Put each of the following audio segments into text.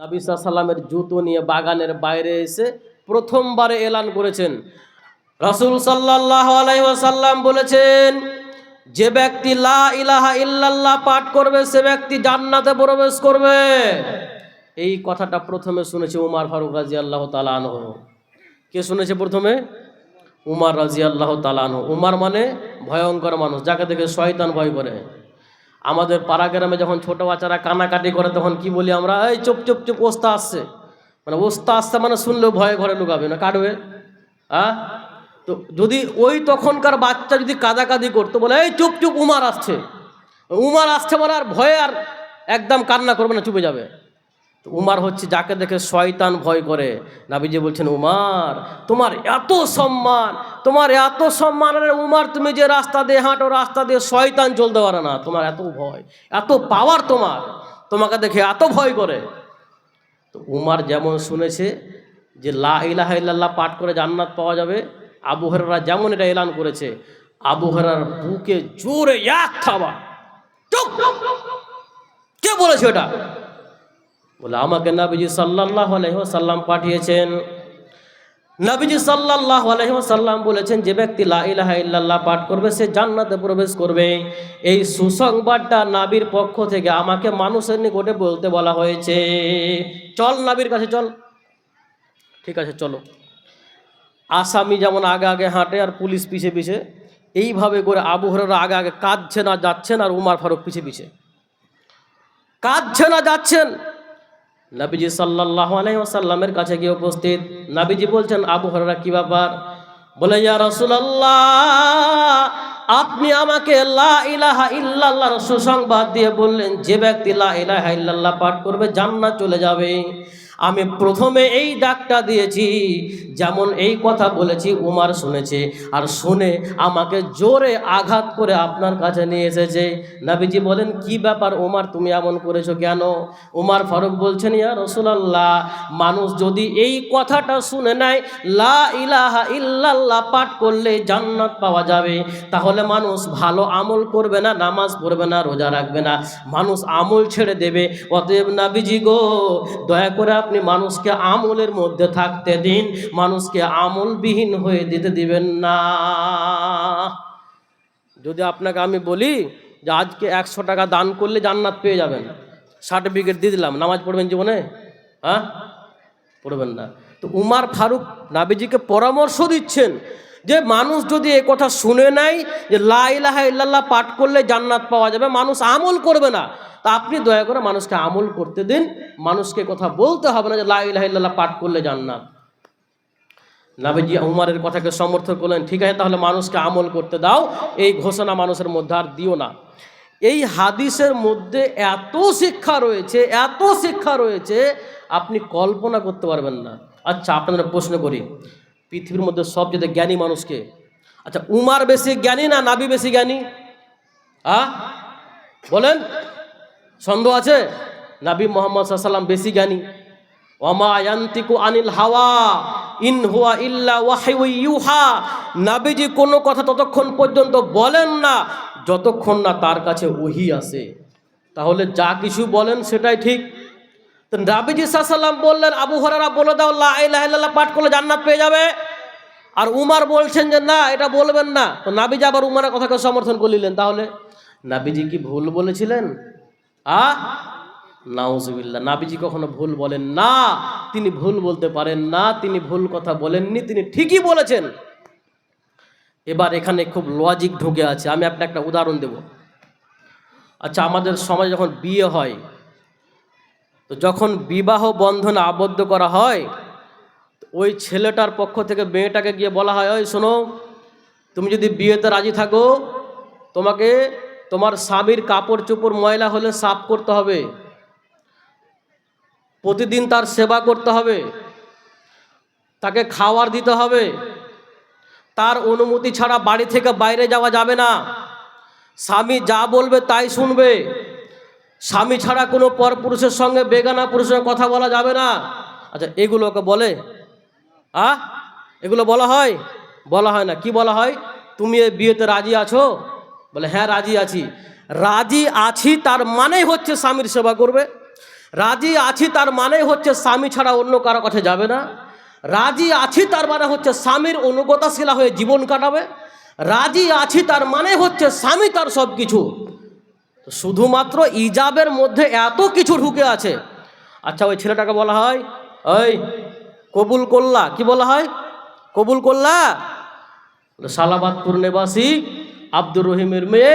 নাবি সাল্লামের জুতো নিয়ে বাগানের বাইরে এসে প্রথমবারে এলান করেছেন। রাসূল সাল্লাল্লাহু আলাইহি ওয়াসাল্লাম বলেছেন, যে ব্যক্তি লা ইলাহা ইল্লাল্লাহ পাঠ করবে, সে ব্যক্তি জান্নাতে প্রবেশ করবে। এই কথাটা প্রথমে শুনেছে উমার ফারুক রাদিয়াল্লাহু আল্লাহ আনহু। কে শুনেছে প্রথমে? উমার রাদিয়াল্লাহু তাআলা আনহু। উমার মানে ভয়ঙ্কর মানুষ, যাকে দেখে শয়তান ভয় করে। আমাদের পাড়া গ্রামে যখন ছোটো বাচ্চারা কানাকাটি করে, তখন কি বলি আমরা? এই চুপ চুপ চুপ ওস্তা আসছে। মানে ওস্তা আসছে মানে শুনলেও ভয়ে ঘরে লুকাবে না কাটবে হ্যাঁ তো যদি ওই তখনকার বাচ্চা যদি কাদাকাদি করতো, বলে, এই চুপ চুপ, উমার আসছে। উমার আসছে মানে আর ভয়ে আর একদম কান্না করবে না, চুপে যাবে। উমার হচ্ছে যাকে দেখে শয়তান ভয় করে। নাবিজি বলছেন, উমার, তোমার এত সম্মান, তোমার এত সম্মান উমার, তুমি যে রাস্তা দিয়ে হাঁটো, রাস্তা দিয়ে শয়তান চলতে পারে না। তোমার এত ভয়, এত পাওয়ার তোমার, তোমাকে দেখে এত ভয় করে। তো উমার যেমন শুনেছে যে, লা ইলাহা ইল্লাল্লাহ পাঠ করে জান্নাত পাওয়া যাবে, আবু হরারা যেমন এটা এলান করেছে, আবু হরার বুকে জোরে এক চুপ! কে বলেছে ওটা বলে, আমাকে নাবিজি সাল্লাহ আলহিহাসাল্লাম পাঠিয়েছেন। নাবিজি সাল্লাহ আলহিহাসাল্লাম বলেছেন, যে ব্যক্তি লা ইলাহা ইল্লাল্লাহ পাঠ করবে, সে জান্নাতে প্রবেশ করবে। এই সুসংবাদটা নাবির পক্ষ থেকে আমাকে মানুষের নিকটে বলতে বলা হয়েছে। চল নাবির কাছে, চল। ঠিক আছে, চলো। আসামি যেমন আগে আগে হাঁটে আর পুলিশ পিছে পিছে, এইভাবে করে আবু হরেরা আগে আগে কাঁদছে না যাচ্ছেন আর উমার ফারুক পিছে পিছে। কাঁদছে না, যাচ্ছেন। নাবিজি সাল্লাহ আলাইসাল্লামের কাছে গিয়ে উপস্থিত। নাবিজি বলছেন, আবু হরারা কি ব্যাপার? বলে, ইয়া রসুল্লাহ আপনি আমাকে লা ইলাহা ইল্লাল্লাহর সুসংবাদ দিয়ে বললেন, যে ব্যক্তি লা ইলাহা ইল্লাল্লাহ পাঠ করবে, জান্নাত চলে যাবে। আমি প্রথমে এই ডাকটা দিয়েছি, যেমন এই কথা বলেছি, উমার শুনেছে। আর শুনে আমাকে জোরে আঘাত করে আপনার কাছে নিয়ে এসেছে। নাবিজি বলেন, কি ব্যাপার উমার, তুমি এমন করেছ কেন? উমার ফারুক বলছেন, ইয়া রসুলাল্লাহ, মানুষ যদি এই কথাটা শুনে নেয়, লা ইলাহা ইল্লাল্লাহ পাঠ করলে জান্নাত পাওয়া যাবে। তাহলে মানুষ ভালো আমল করবে না, নামাজ পড়বে না, রোজা রাখবে না। মানুষ আমল ছেড়ে দেবে। অতএব নাবিজি গো, দয়া করে আপনি মানুষকে আমলের মধ্যে থাকতে দিন, মানুষকে আমলবিহীন হয়ে দিতে দিবেন না। যদি আপনাকে আমি বলি যে আজকে একশো টাকা দান করলে জান্নাত পেয়ে যাবেন সার্টিফিকেট দিয়ে দিলাম, নামাজ পড়বেন জীবনে? হ্যাঁ? পড়বেন না। তো উমার ফারুক নাবিজিকে পরামর্শ দিচ্ছেন যে মানুষ যদি এ কথা শুনে নেয় যে লা ইলাহা ইল্লাল্লাহ পাঠ করলে জান্নাত পাওয়া যাবে, মানুষ আমল করবে না। তা আপনি দয়া করে মানুষকে আমল করতে দিন, মানুষকে কথা বলতে হবে না যে লা ইলাহা ইল্লাল্লাহ পাঠ করলে জান্নাত। নাবিজি উমারের কথাকে সমর্থন করলেন, ঠিক আছে, তাহলে মানুষকে আমল করতে দাও, এই ঘোষণা মানুষের মধ্যে আর দিও না। এই হাদিসের মধ্যে এত শিক্ষা রয়েছে, এত শিক্ষা রয়েছে, আপনি কল্পনা করতে পারবেন না। আচ্ছা আপনাদের প্রশ্ন করি, পৃথিবীর মধ্যে সব সবচেয়ে জ্ঞানী মানুষকে? আচ্ছা উমার বেশি জ্ঞানী না নাবি বেশি জ্ঞানী? আ? বলেন। সন্দেহ আছে? নাবি মোহাম্মদ সাল্লাম বেশি জ্ঞানী। ওমা ইয়ান্তিকু আনিল হাওয়া, ইন হুয়া ইল্লা ইউহা। নাবিজি কোনো কথা ততক্ষণ পর্যন্ত বলেন না, যতক্ষণ না তার কাছে ওহি আসে। তাহলে যা কিছু বলেন সেটাই ঠিক। তো নাবিজি সাল্লাম বললেন, আবু হরারা বলে দাও, লা ইলাহা ইল্লাল্লাহ পাঠ করলে জান্নাত পেয়ে যাবে। আর উমার বলছেন যে, না, এটা বলবেন না। তো নাবিজি আবার উমারের কথাকে সমর্থন করলিলেন তাহলে নাবিজি কি ভুল বলেছিলেন? আ? নাউজুবিল্লাহ। নাবিজি কখনো ভুল বলেন না। তিনি ভুল বলতে পারেন না। তিনি ভুল কথা বলেননি। তিনি ঠিকই বলেছেন। এবার এখানে খুব লজিক ঢুকে আছে। আমি আপনাকে একটা উদাহরণ দেব। আচ্ছা আমাদের সমাজে যখন বিয়ে হয়, তো যখন বিবাহ বন্ধনে আবদ্ধ করা হয় ওই ছেলেটার পক্ষ থেকে মেয়েটাকে গিয়ে বলা হয়, ওই শোনো, তুমি যদি বিয়েতে রাজি থাকো, তোমাকে তোমার স্বামীর কাপড় চোপড় ময়লা হলে সাফ করতে হবে। প্রতিদিন তার সেবা করতে হবে। তাকে খাওয়ার দিতে হবে। তার অনুমতি ছাড়া বাড়ি থেকে বাইরে যাওয়া যাবে না। স্বামী যা বলবে তাই শুনবে। স্বামী ছাড়া কোনো পরপুরুষের সঙ্গে বেগানা পুরুষের কথা বলা যাবে না। আচ্ছা এগুলোকে বলে? আ? এগুলো বলা হয়? বলা হয় না। কি বলা হয়? তুমি এই বিয়েতে রাজি আছো? বলে হ্যাঁ রাজি আছি। রাজি আছি তার মানেই হচ্ছে স্বামীর সেবা করবে। রাজি আছি তার মানে হচ্ছে স্বামী ছাড়া অন্য কারও কাছে যাবে না। রাজি আছি তার মানে হচ্ছে স্বামীর অনুগতাশীলা হয়ে জীবন কাটাবে। রাজি আছি তার মানে হচ্ছে স্বামী তার সব কিছু। শুধুমাত্র ইজাবের মধ্যে এত কিছু ঢুকে আছে। আচ্ছা ওই ছেলেটাকে বলা হয় ওই কবুল করলা। কি বলা হয়? কবুল করলা? সালাবাদপুর নিবাসী আব্দুর রহিমের মেয়ে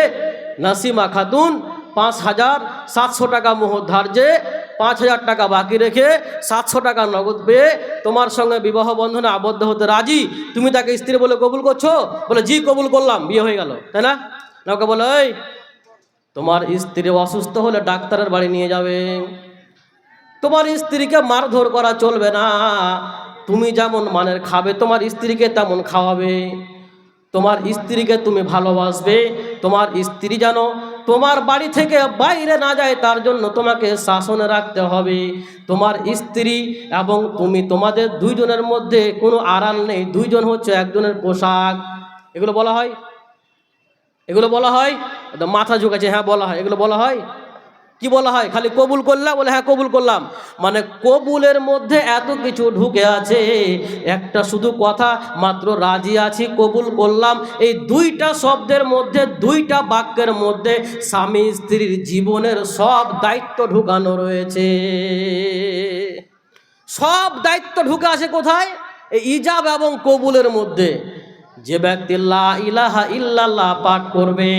নাসিমা খাতুন পাঁচ হাজার সাতশো টাকা মোহর ধার্যে, পাঁচ হাজার টাকা বাকি রেখে সাতশো টাকা নগদ পেয়ে তোমার সঙ্গে বিবাহ বন্ধনে আবদ্ধ হতে রাজি। তুমি তাকে স্ত্রী বলে কবুল করছ? বলে, জি, কবুল করলাম, বিয়ে হয়ে গেল। তাই না? ওকে বলে, এই, তোমার স্ত্রী অসুস্থ হলে ডাক্তারের বাড়ি নিয়ে যাবে। তোমার স্ত্রীকে মারধর করা চলবে না। তুমি যেমন মানের খাবে, তোমার স্ত্রীকে তেমন খাওয়াবে। তোমার স্ত্রীকে তুমি ভালোবাসবে, তোমার স্ত্রী যেন তোমার বাড়ি থেকে বাইরে না যায়, তার জন্য তোমাকে শাসনে রাখতে হবে। তোমার স্ত্রী এবং তুমি, তোমাদের দুইজনের মধ্যে কোনো আড়াল নেই, দুইজন হচ্ছে একজনের পোশাক। এগুলো বলা হয়? এগুলো বলা হয়? মাথা ঝুঁকাচ্ছে হ্যাঁ বলা হয়। এগুলো বলা হয়? কি বলা হয়? খালি কবুল করলাম? বলে হ্যাঁ কবুল করলাম। মানে কবুলের মধ্যে এত কিছু ঢুকে আছে। একটা শুধু কথা, মাত্র রাজি আছি, কবুল করলাম। এই দুইটা শব্দের মধ্যে, দুইটা বাক্যের মধ্যে স্বামী স্ত্রীর জীবনের সব দায়িত্ব ঢুকানো রয়েছে। সব দায়িত্ব ঢুকে আছে কোথায়? এই ইজাব এবং কবুলের মধ্যে। যে ব্যক্তি ইলাহা ইল্লাল্লাহ পাঠ করবে,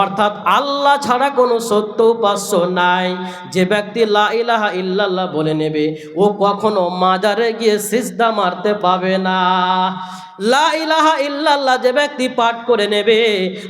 অর্থাৎ আল্লাহ ছাড়া কোনো সত্য উপাস্য নাই। যে ব্যক্তি ইলাহা ইল্লাল্লাহ বলে নেবে, ও কখনো মাজারে গিয়ে সিজদা মারতে পাবে না। লা ইলাহা ইল্লাল্লাহ যে ব্যক্তি পাঠ করে নেবে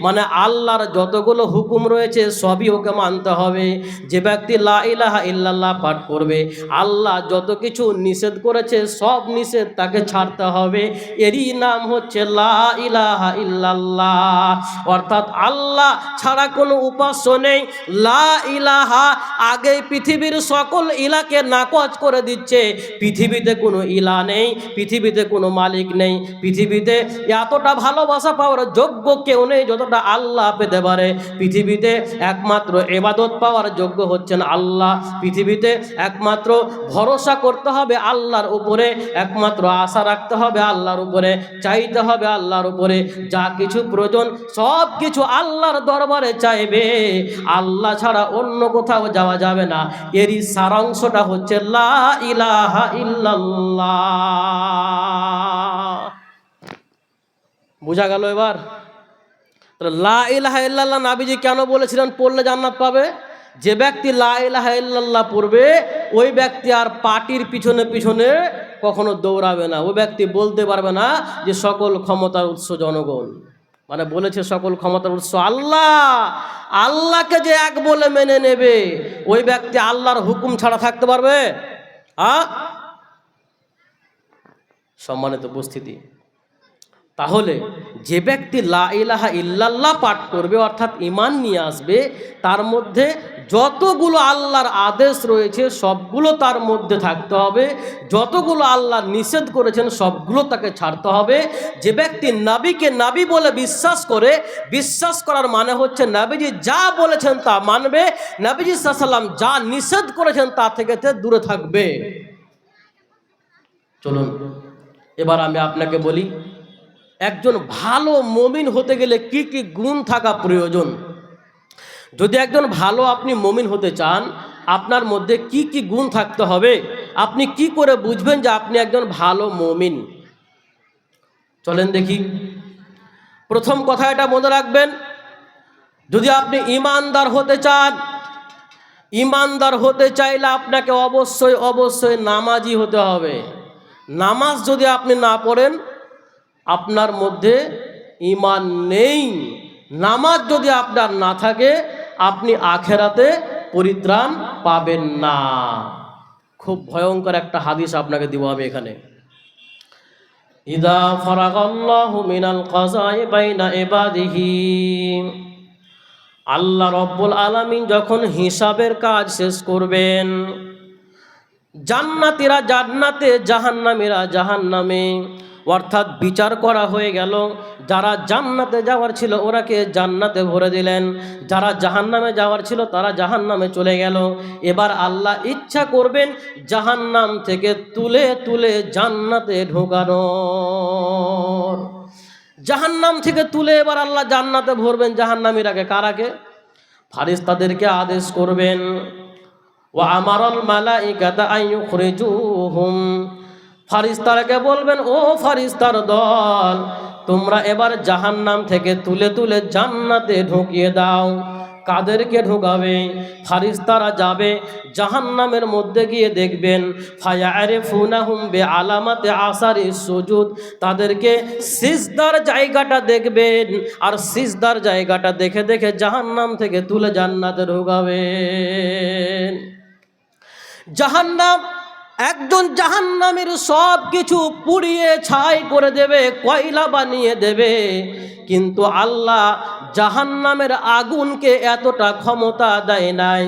মানে আল্লাহর যতগুলো হুকুম রয়েছে সবই ওকে মানতে হবে। যে ব্যক্তি লা ইলাহা ইল্লাল্লাহ পাঠ করবে, আল্লাহ যত কিছু নিষেধ করেছে সব নিষেধ তাকে ছাড়তে হবে। এরই নাম হচ্ছে লা ইলাহা ইল্লাল্লাহ। অর্থাৎ আল্লাহ ছাড়া কোনো উপাস্য নেই। লা ইলাহা আগে পৃথিবীর সকল ইলাকে নাকচ করে দিচ্ছে। পৃথিবীতে কোনো ইলা নেই, পৃথিবীতে কোনো মালিক নেই পৃথিবীতে এতটা ভালোবাসা পাওয়ার যোগ্য কেউ নেই যতটা আল্লাহ পেতে পারে। পৃথিবীতে একমাত্র এবাদত পাওয়ার যোগ্য হচ্ছেন আল্লাহ। পৃথিবীতে একমাত্র ভরসা করতে হবে আল্লাহর উপরে, একমাত্র আশা রাখতে হবে আল্লাহর উপরে, চাইতে হবে আল্লাহর উপরে। যা কিছু প্রয়োজন, সব কিছু আল্লাহর দরবারে চাইবে। আল্লাহ ছাড়া অন্য কোথাও যাওয়া যাবে না। এরই সারাংশটা হচ্ছে লা ইলাহা ইল্লাল্লাহ। বোঝা গেল এবার? লা ইলাহা ইল্লাল্লাহ নাবিজি কেন বলেছিলেন পড়লে জান্নাত পাবে? যে ব্যক্তি লা ইলাহা পড়বে, ওই ব্যক্তি আর পার্টির পিছনে পিছনে কখনো দৌড়াবে না। ওই ব্যক্তি বলতে পারবে না যে সকল ক্ষমতার উৎস জনগণ। মানে বলেছে সকল ক্ষমতার উৎস আল্লাহ। আল্লাহকে যে এক বলে মেনে নেবে, ওই ব্যক্তি আল্লাহর হুকুম ছাড়া থাকতে পারবে? আ? সম্মানিত উপস্থিতি। তাহলে যে ব্যক্তি লা ইলাহা ইল্লাল্লাহ পাঠ করবে, অর্থাৎ ইমান নিয়ে আসবে, তার মধ্যে যতগুলো আল্লাহর আদেশ রয়েছে, সবগুলো তার মধ্যে থাকতে হবে। যতগুলো আল্লাহ নিষেধ করেছেন, সবগুলো তাকে ছাড়তে হবে। যে ব্যক্তি নাবিকে নাবি বলে বিশ্বাস করে, বিশ্বাস করার মানে হচ্ছে নাবিজি যা বলেছেন তা মানবে, নাবিজি সাল্লাম যা নিষেধ করেছেন তা থেকে দূরে থাকবে। চলুন, এবার আমি আপনাকে বলি একজন ভালো মমিন হতে গেলে কি কি গুণ থাকা প্রয়োজন? যদি একজন ভালো আপনি মমিন হতে চান, আপনার মধ্যে কি কি গুণ থাকতে হবে? আপনি কি করে বুঝবেন যে আপনি একজন ভালো মমিন? চলেন দেখি। প্রথম কথা এটা মনে রাখবেন, যদি আপনি ইমানদার হতে চান, ইমানদার হতে চাইলে আপনাকে অবশ্যই অবশ্যই নামাজি হতে হবে। নামাজ যদি আপনি না পড়েন আপনার মধ্যে ইমান নেই, নামাজ যদি আপনার না থাকে, আপনি আখেরাতে পরিত্রাণ পাবেন না। খুব ভয়ঙ্কর একটা হাদিস আপনাকে দিব আমি এখানে। ইদা ফরাগাল্লাহু মিনাল কাযাই বাইনা ইবাদিহি, আল্লাহ রব্বুল আলামিন যখন হিসাবের কাজ শেষ করবেন, জান্নাতীরা জান্নাতে, জাহান্নামীরা জাহান্নামে অর্থাৎ বিচার করা হয়ে গেল। যারা জান্নাতে যাওয়ার ছিল ওরাকে জান্নাতে ভরে দিলেন। যারা জাহান্নামে যাওয়ার ছিল, তারা জাহান্নামে চলে গেল। এবার আল্লাহ ইচ্ছা করবেন জাহান্নাম থেকে তুলে তুলে জান্নাতে ঢোকানোর। জাহান্নাম থেকে তুলে এবার আল্লাহ জান্নাতে ভরবেন। জাহান্নামীরাকে কারাকে ফারিস তাদেরকে আদেশ করবেন। ও আমারল মালাইকাতা আইয়ুখরিজুহুম ফারিস্তারকে বলবেন, ও ফারিস্তার দল, তোমরা এবার জাহান্নাম থেকে তুলে তুলে জান্নাতে ঢুকিয়ে দাও। কাদেরকে ঢুকাবে? ফারিস্তারা যাবে, জাহান্নামের মধ্যে গিয়ে দেখবেন ফায়ারে ফুনাহুম বে আলামাতে আসারি সুজুদ। তাদেরকে সিজদার জায়গাটা দেখবেন, আর সিজদার জায়গাটা দেখে দেখে জাহান্নাম থেকে তুলে জান্নাতে ঢুকাবেন। জাহান্নাম একজন জাহান্নামের সব কিছু পুড়িয়ে ছাই করে দেবে, কয়লা বানিয়ে দেবে। কিন্তু আল্লাহ জাহান্নামের আগুনকে এতটা ক্ষমতা দেয় নাই।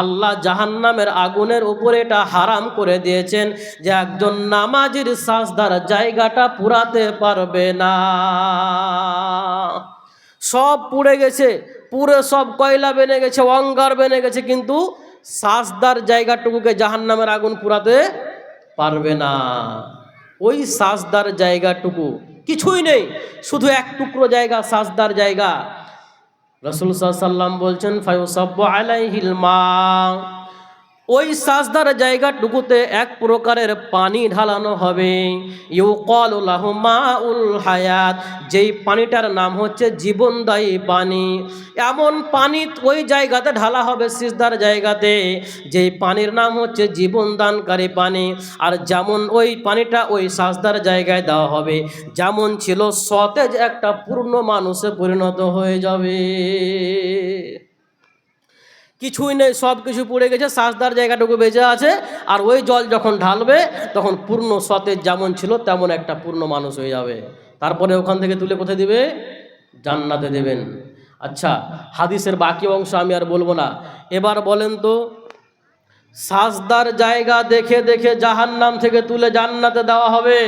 আল্লাহ জাহান্নামের আগুনের উপরে এটা হারাম করে দিয়েছেন যে একজন নামাজির সাজদার জায়গাটা পুরাতে পারবে না। সব পুড়ে গেছে পুরে সব কয়লা বেনে গেছে, অঙ্গার বেনে গেছে, কিন্তু সাজদার জায়গাটুকুকে জাহান নামের আগুন পুরাতে পারবে না। ওই সাজদার জায়গাটুকু কিছুই নেই, শুধু এক টুকরো জায়গা, সাজদার জায়গা। রসুল সাল্লাম বলছেন ফায়ুসাব্য আলাইহিল মা। ওই সাজদার জায়গাটুকুতে এক প্রকারের পানি ঢালানো হবে। ইউকল মা উল হায়াত, যেই পানিটার নাম হচ্ছে জীবনদায়ী পানি। এমন পানি ওই জায়গাতে ঢালা হবে সিজদার জায়গাতে, যেই পানির নাম হচ্ছে জীবনদানকারী পানি। আর যেমন ওই পানিটা ওই সাজদার জায়গায় দেওয়া হবে, যেমন ছিল সতেজ একটা পূর্ণ মানুষে পরিণত হয়ে যাবে। কিছুই নেই, সব কিছু পড়ে গেছে, সাজদার জায়গাটুকু বেঁচে আছে, আর ওই জল যখন ঢালবে, তখন পূর্ণ সতেজ যেমন ছিল, তেমন একটা পূর্ণ মানুষ হয়ে যাবে। তারপরে ওখান থেকে তুলে কোথায় দিবে? জান্নাতে দেবেন। আচ্ছা হাদিসের বাকি অংশ আমি আর বলব না। এবার বলেন তো, সাজদার জায়গা দেখে দেখে জাহান্নাম থেকে তুলে জান্নাতে দেওয়া হবে।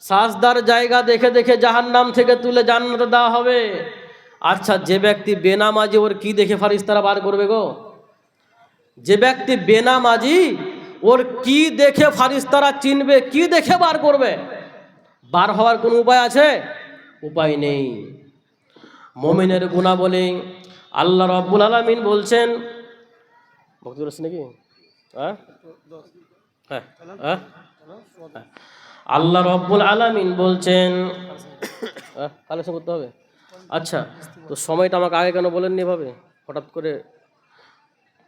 সাজদার জায়গা দেখে দেখে জাহান্নাম থেকে তুলে জান্নাতে দেওয়া হবে। আচ্ছা যে ব্যক্তি বেনামাজি, ওর কি দেখে ফারিস্তারা বার করবে গো? যে ব্যক্তি বেনামাজি, ওর কি দেখে ফারিস্তারা চিনবে, কি দেখে বার করবে? বার হওয়ার কোনো উপায় আছে? উপায় নেই। মমিনের গুণা বলে আল্লাহ রব্বুল আলমিন বলছেন নাকি? হ্যাঁ? হ্যাঁ হ্যাঁ? হ্যাঁ। আল্লাহ রব্বুল আলামিন বলছেন কালেকশন করতে হবে। আচ্ছা তো সময়টা আমাকে আগে কেন বলেননি এভাবে? হঠাৎ করে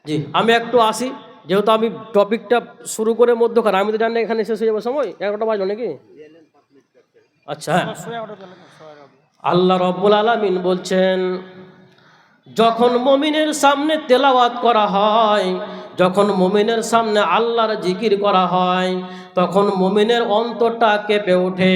জি, আমি একটু আসি, যেহেতু আমি টপিকটা শুরু করে মধ্যখানে, আমি তো জানি এখানে শেষ হয়ে যাবে সময়, এগারোটা বাজলো নাকি? আচ্ছা হ্যাঁ। আল্লাহ রব্বুল আলামিন বলছেন, যখন মমিনের সামনে তেলাওয়াত করা হয় যখন মমিনের সামনে আল্লাহর জিকির করা হয়, তখন মমিনের অন্তরটা কেঁপে ওঠে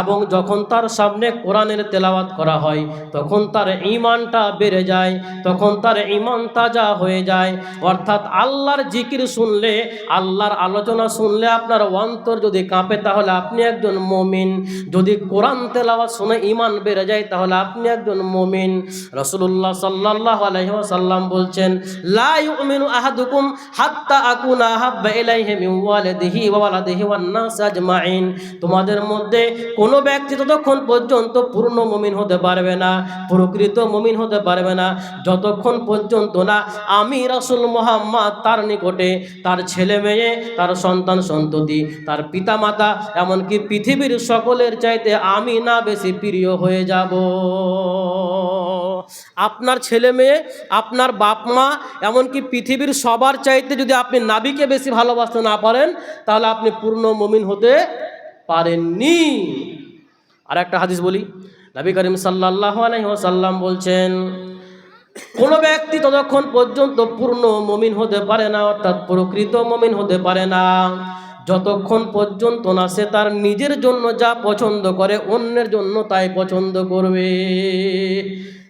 এবং যখন তার সামনে কোরআনের তেলাওয়াত করা হয়, তখন তার ইমানটা বেড়ে যায়, তখন তার ইমান তাজা হয়ে যায়। অর্থাৎ আল্লাহর জিকির শুনলে, আল্লাহর আলোচনা শুনলে আপনার অন্তর যদি কাঁপে, তাহলে আপনি একজন মমিন। যদি কোরআন তেলাওয়াত শুনে ইমান বেড়ে যায়, তাহলে আপনি একজন মমিন। রসুল্লাহ সাল্লাহ আলহিহাসাল্লাম বলছেন, লা ইউমিনু আহাদুকুম হাত্তা আকুনা হাব্বা ইলাইহি মিন ওয়ালিদিহি ওয়া ওয়ালাদিহি ওয়ান নাস আজমাইন। তোমাদের মধ্যে কোনো ব্যক্তি ততক্ষণ পর্যন্ত পূর্ণ মুমিন হতে পারবে না, প্রকৃত মুমিন হতে পারবে না। যতক্ষণ পর্যন্ত না আমি রাসূল মুহাম্মদ তার নিকটে তার ছেলে মেয়ে, তার সন্তান সন্ততি, তার পিতামাতা, এমনকি পৃথিবীর সকলের চাইতে আমি না বেশি প্রিয় হয়ে যাব। আপনার ছেলে মেয়ে, আপনার বাপ মা, এমনকি পৃথিবীর সবার চাইতে যদি আপনি নাবিকে বেশি ভালোবাসতে না পারেন, তাহলে আপনি পূর্ণ মমিন হতে পারেননি। আর একটা হাদিস বলি। নবী করিম সাল্লাহ আলহিহাসাল্লাম বলছেন, কোনো ব্যক্তি ততক্ষণ পর্যন্ত পূর্ণ মমিন হতে পারে না, অর্থাৎ প্রকৃত মমিন হতে পারে না। যতক্ষণ পর্যন্ত না সে তার নিজের জন্য যা পছন্দ করে, অন্যের জন্য তাই পছন্দ করবে।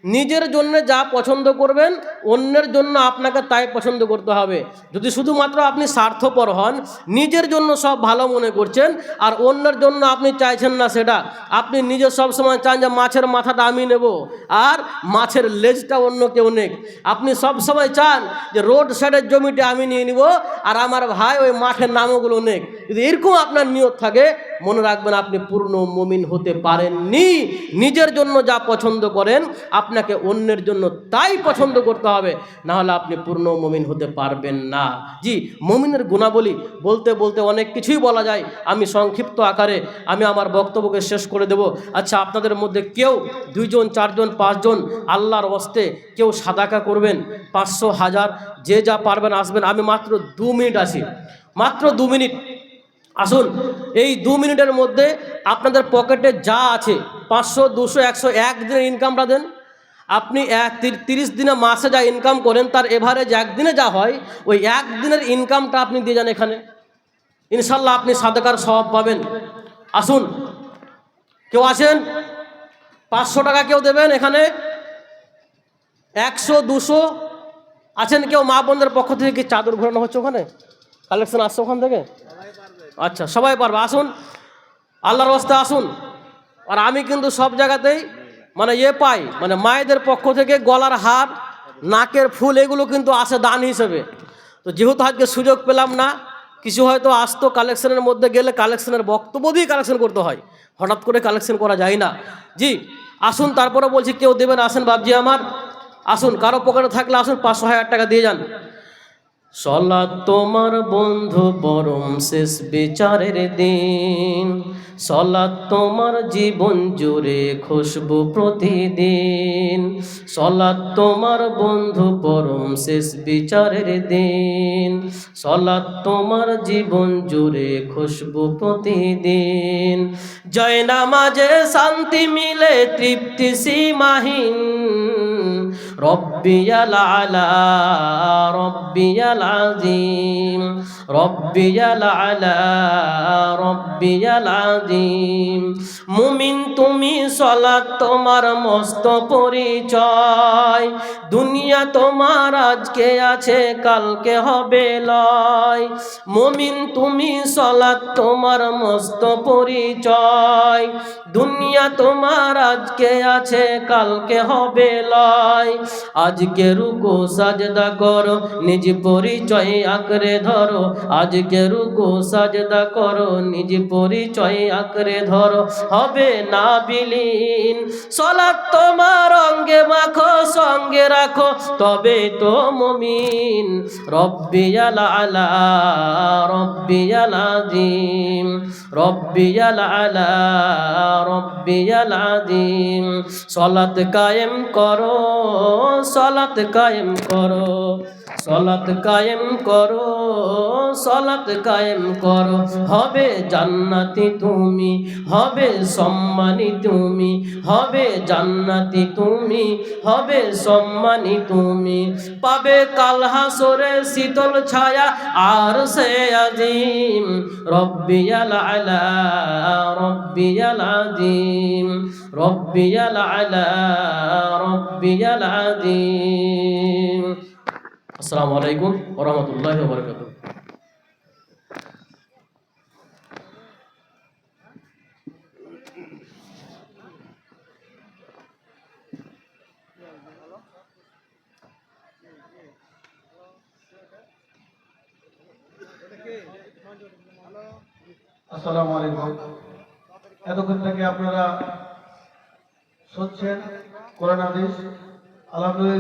নিজের জন্য যা পছন্দ করবেন, অন্যের জন্য আপনাকে তাই পছন্দ করতে হবে। যদি শুধুমাত্র আপনি স্বার্থপর হন, নিজের জন্য সব ভালো মনে করছেন, আর অন্যের জন্য আপনি চাইছেন না সেটা, আপনি নিজে সব সময় চান যে মাছের মাথাটা আমি নেব, আর মাছের লেজটা অন্য কেউ নেক। আপনি সব সময় চান যে রোড সাইডের জমিটা আমি নিয়ে নিব, আর আমার ভাই ওই মাঠের নামগুলো নেক। যদি এরকম আপনার নিয়ত থাকে, মনে রাখবেন আপনি পূর্ণ মমিন হতে পারেননি। নিজের জন্য যা পছন্দ করেন আপনাকে অন্যের জন্য তাই পছন্দ করতে হবে না হলে আপনি পূর্ণ মমিন হতে পারবেন না। জি, মমিনের গুণাবলী বলতে বলতে অনেক কিছুই বলা যায়। আমি সংক্ষিপ্ত আকারে আমি আমার বক্তব্যকে শেষ করে দেব। আচ্ছা আপনাদের মধ্যে কেউ দুইজন, চারজন, পাঁচজন আল্লাহর অস্তে কেউ সাদাকা করবেন, পাঁচশো হাজার, যে যা পারবেন আসবেন। আমি মাত্র দু মিনিট আসি মাত্র দু মিনিট। আসুন, এই দু মিনিটের মধ্যে আপনাদের পকেটে যা আছে, পাঁচশো, দুশো, একশো, এক দিনের ইনকামটা দেন। আপনি এক তিরিশ দিনে মাসে যা ইনকাম করেন, তার এভারেজ একদিনে যা হয়, ওই একদিনের ইনকামটা আপনি দিয়ে যান এখানে। ইনশাল্লাহ আপনি সাদাকার স্বভাব পাবেন। আসুন। কেউ আছেন পাঁচশো টাকা কেউ দেবেন এখানে? একশো, দুশো? আছেন কেউ? মা বোনদের পক্ষ থেকে কি চাদর ঘোরানো হচ্ছে ওখানে? কালেকশন আসছে ওখান থেকে? আচ্ছা সবাই পারবে। আসুন। আল্লাহর রাস্তে আসুন। আর আমি কিন্তু সব জায়গাতেই মানে ইয়ে পাই মানে মায়েদের পক্ষ থেকে গলার হার, নাকের ফুল, এগুলো কিন্তু আসে দান হিসেবে। তো যেহেতু আজকে সুযোগ পেলাম না, কিছু হয়তো আসতো কালেকশনের মধ্যে গেলে কালেকশনের বক্তব্য দিয়ে কালেকশন করতে হয়। হঠাৎ করে কালেকশন করা যায় না। জি, আসুন, তারপরে বলছি কেউ দেবেন? আসেন বাবজি আমার। আসুন, কারও পকেটে থাকলে আসুন, পাঁচশো হাজার টাকা দিয়ে যান। সলা তোমার বন্ধু পরম শেষ বিচারের দিন। সলাৎ তোমার জীবন জুড়ে খুশবু প্রতিদিন। সলাৎ তোমার বন্ধু পরম শেষ বিচারের দিন। সলাৎ তোমার জীবন জুড়ে খুশবু প্রতিদিন। জয় নামাজে শান্তি মিলে তৃপ্তি সীমাহীন। রব্বিয়াল আলা রব্বিয়াল আজিম। রব্বিয়াল আলা রব্বিয়াল আজিম মুমিন, তুমি সলাৎ তোমার মস্ত পরিচয়। দুনিয়া তোমার আজকে আছে, কালকে হবে লয়। মুমিন, তুমি সলাৎ তোমার মস্ত পরিচয়। দুনিয়া তোমার আজকে আছে, কালকে হবে লয়। আজকে রুকো সাজদা করো, নিজ পরিচয় আঁকড়ে ধরো। আজকে রুকো সাজদা করো, নিজ পরিচয় আঁকড়ে ধরো। হবে না বিলীন সলাৎ তোমার অঙ্গে মাখো, সঙ্গে রাখো, তবে তো মমিন। রব্বিয়াল আলা রব্বিয়াল আজিম রব্বিয়াল আলা রব্বিয়াল আদিম সলাত কায়েম করো সলাত কায়েম করো। সলাত কায়েম করো সলাত কায়েম করো। হবে জান্নাতি তুমি, হবে সম্মানী তুমি, হবে জান্নাতি তুমি, হবে সম্মানী তুমি। পাবে কাল হাসরে শীতল ছায়া, আর সে আজিম, রব্বিয়াল আলা, রব্বিয়াল আজিম, রব্বিয়াল আলা, রব্বিয়াল আজিম। আসসালামু আলাইকুম ওয়া রাহমাতুল্লাহি ওয়া বারাকাতুহু আসসালামু আলাইকুম। এতক্ষণ থেকে আপনারা শুনছেন কোরআন হাদিস। আলহামদুলিল্লাহ।